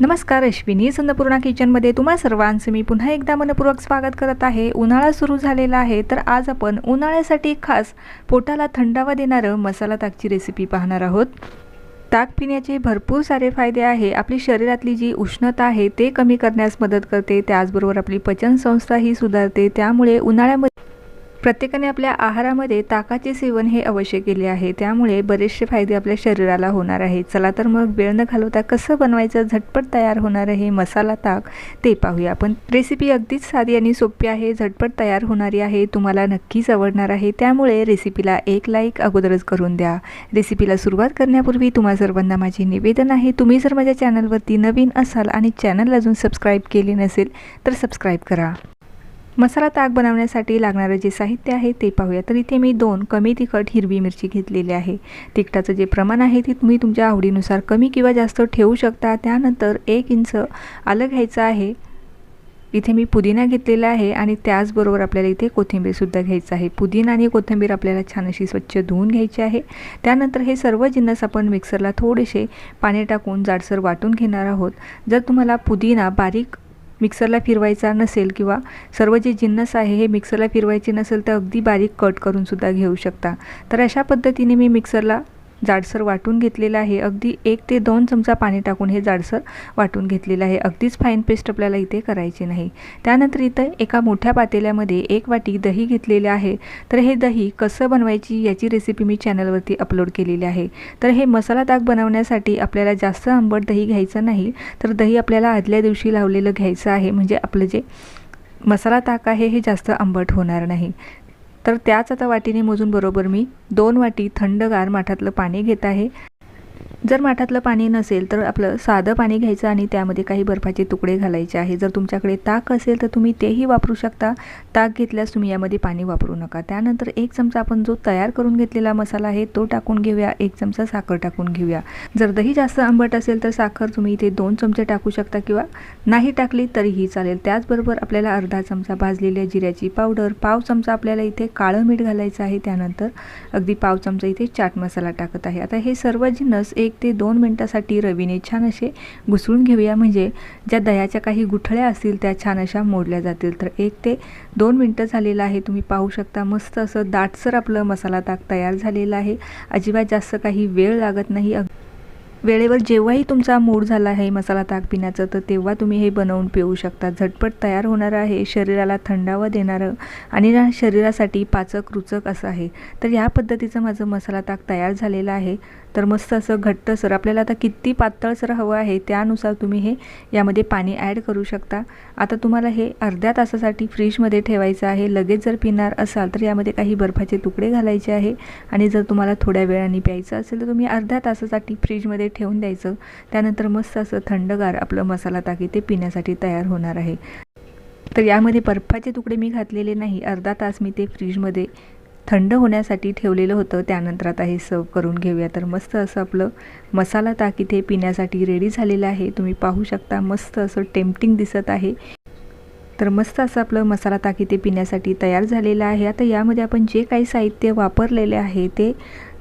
नमस्कार अश्विनी संदपूर्णा किचनमध्ये तुम्हा सर्वांचं मी पुन्हा एकदा मनपूर्वक स्वागत करत आहे. उन्हाळा सुरू झालेला आहे तर आज आपण उन्हाळ्यासाठी खास पोटाला थंडावा देणारं मसाला ताकची रेसिपी पाहणार आहोत. ताक पिण्याचे भरपूर सारे फायदे आहे. आपली शरीरातली जी उष्णता आहे ते कमी करण्यास मदत करते. त्याचबरोबर आपली पचनसंस्थाही सुधारते. त्यामुळे उन्हाळ्यामध्ये प्रत्येकाने आपल्या आहारामध्ये ताकाचे सेवन हे अवश्य केले आहे. त्यामुळे बरेचसे फायदे आपल्या शरीराला होणार आहेत. चला तर मग वेळ न घालवता कसं बनवायचं झटपट तयार होणार हे मसाला ताक ते पाहूया. पण रेसिपी अगदीच साधी आणि सोपी आहे झटपट तयार होणारी आहे तुम्हाला नक्कीच आवडणार आहे. त्यामुळे रेसिपीला एक लाईक अगोदरच करून द्या. रेसिपीला सुरुवात करण्यापूर्वी तुम्हा सर्वांना माझे निवेदन आहे. तुम्ही जर माझ्या चॅनलवरती नवीन असाल आणि चॅनल अजून सबस्क्राईब केले नसेल तर सबस्क्राईब करा. मसाला ताक बनवण्यासाठी लागणारं जे साहित्य आहे ते पाहूया. तर इथे मी दोन कमी तिखट हिरवी मिरची घेतलेली आहे. तिखटाचं जे प्रमाण आहे ते तुम्ही तुमच्या आवडीनुसार कमी किंवा जास्त ठेवू शकता. त्यानंतर एक इंच आलं घ्यायचं आहे. इथे मी पुदिना घेतलेला आहे आणि त्याचबरोबर आपल्याला इथे कोथिंबीरसुद्धा घ्यायचं आहे. पुदिना आणि कोथिंबीर आपल्याला छान अशी स्वच्छ धुवून घ्यायची आहे. त्यानंतर हे सर्व जिन्नस आपण मिक्सरला थोडेसे पाणी टाकून जाडसर वाटून घेणार आहोत. जर तुम्हाला पुदिना बारीक मिक्सरला फिरवायचा नसेल किंवा सर्व जे जिन्नस आहे हे मिक्सरला फिरवायचे नसेल तर अगदी बारीक कट करूनसुद्धा घेऊ शकता. तर अशा पद्धतीने मी मिक्सरला जाडसर वाटून घेतलेलं आहे. अगदी एक ते दोन चमचा पाणी टाकून हे जाडसर वाटून घेतलेलं आहे. अगदीच फाईन पेस्ट आपल्याला इथे करायची नाही. त्यानंतर इथं एका मोठ्या पातेल्यामध्ये एक वाटी दही घेतलेले आहे. तर हे दही कसं बनवायची याची रेसिपी मी चॅनलवरती अपलोड केलेली आहे. तर हे मसाला ताक बनवण्यासाठी आपल्याला जास्त आंबट दही घ्यायचं नाही. तर दही आपल्याला आदल्या दिवशी लावलेलं घ्यायचं आहे. म्हणजे आपलं जे मसाला ताक आहे हे जास्त आंबट होणार नाही. तर त्याच आता वाटीने मोजून बरोबर मी दोन वाटी थंडगार माठातलं पाणी घेत आहे. जर माठातलं पाणी नसेल तर आपलं साधं पाणी घ्यायचं आणि त्यामध्ये काही बर्फाचे तुकडे घालायचे आहे. जर तुमच्याकडे ताक असेल तर तुम्ही तेही वापरू शकता. ताक घेतल्यास तुम्ही यामध्ये पाणी वापरू नका. त्यानंतर एक चमचा आपण जो तयार करून घेतलेला मसाला आहे तो टाकून घेऊया. एक चमचा साखर टाकून घेऊया. जर दही जास्त आंबट असेल तर साखर तुम्ही इथे दोन चमचे टाकू शकता किंवा नाही टाकली तरीही चालेल. त्याचबरोबर आपल्याला अर्धा चमचा भाजलेल्या जिऱ्याची पावडर पाव चमचा आपल्याला इथे काळं मीठ घालायचं आहे. त्यानंतर अगदी पाव चमचा इथे चाट मसाला टाकत आहे. आता हे सर्व जिन्नस एक एक ते दोन मिनटासाठी रवीने छान असे घुसळून घेऊया. म्हणजे ज्या दह्याच्या काही गुठळ्या असतील त्या छान अशा मोडल्या जातील. तर एक ते दोन मिनटं झालेलं आहे. तुम्ही पाहू शकता मस्त असं दाटसर आपलं मसाला ताक तयार झालेलं आहे. अजिबात जास्त काही वेळ लागत नाही. वेळेवर जेव्हाही तुमचा मूड झाला आहे मसाला ताक पिण्याचं तर तेव्हा तुम्ही हे बनवून पिऊ शकता. झटपट तयार होणारं आहे. शरीराला थंडावा देणारं आणि शरीरासाठी पाचक रुचक असं आहे. तर या पद्धतीचं माझं मसाला ताक तयार झालेलं आहे. तर मस्त असं घट्टसर आपल्याला आता किती पातळसर हवं आहे त्यानुसार तुम्ही हे यामध्ये पाणी ॲड करू शकता. आता तुम्हाला हे अर्ध्या तासासाठी फ्रीजमध्ये ठेवायचं आहे. लगेच जर पिणार असाल तर यामध्ये काही बर्फाचे तुकडे घालायचे आहे. आणि जर तुम्हाला थोड्या वेळाने प्यायचं असेल तर तुम्ही अर्ध्या तासासाठी फ्रीजमध्ये ठेवून द्यायचं. त्यानंतर मस्त असं थंडगार आपलं मसाला ताकी ते पिण्यासाठी तयार होणार आहे. तर यामध्ये बर्फाचे तुकडे मी घातलेले नाही. अर्धा तास मी ते फ्रीजमध्ये थंड होण्यासाठी ठेवलेलं होतं. त्यानंतर आता हे सर्व करून घेऊया. तर मस्त असं आपलं मसाला ताक इथे पिण्यासाठी रेडी झालेलं आहे. तुम्ही पाहू शकता मस्त असं टेम्पटिंग दिसत आहे. तर मस्त असं आपलं मसाला ताक इथे पिण्यासाठी तयार झालेलं आहे. आता यामध्ये आपण जे काही साहित्य वापरलेले आहे ते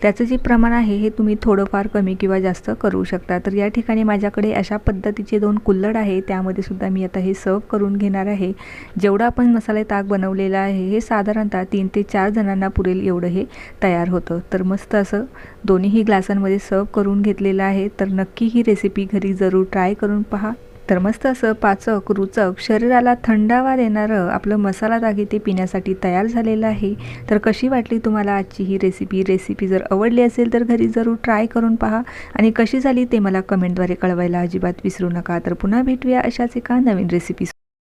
त्याचं जे प्रमाण आहे हे तुम्ही थोडंफार कमी किंवा जास्त करू शकता. तर या ठिकाणी माझ्याकडे अशा पद्धतीचे दोन कुल्लड आहे त्यामध्ये सुद्धा मी आता हे सर्व करून घेणार आहे. जेवढं आपण मसाले ताक बनवलेलं आहे हे साधारणतः तीन ते चार जणांना पुरेल एवढं हे तयार होतं. तर मस्त असं दोन्हीही ग्लासांमध्ये सर्व करून घेतलेलं आहे. तर नक्की ही रेसिपी घरी जरूर ट्राय करून पहा. तर मस्त असं पाचक रुचक शरीराला थंडावा देणारं आपलं मसाला दागिते पिण्यासाठी तयार झालेलं आहे. तर कशी वाटली तुम्हाला आजची ही रेसिपी रेसिपी जर आवडली असेल तर घरी जरूर ट्राय करून पहा. आणि कशी झाली ते मला कमेंटद्वारे कळवायला अजिबात विसरू नका. तर पुन्हा भेटूया अशाच एका नवीन रेसिपी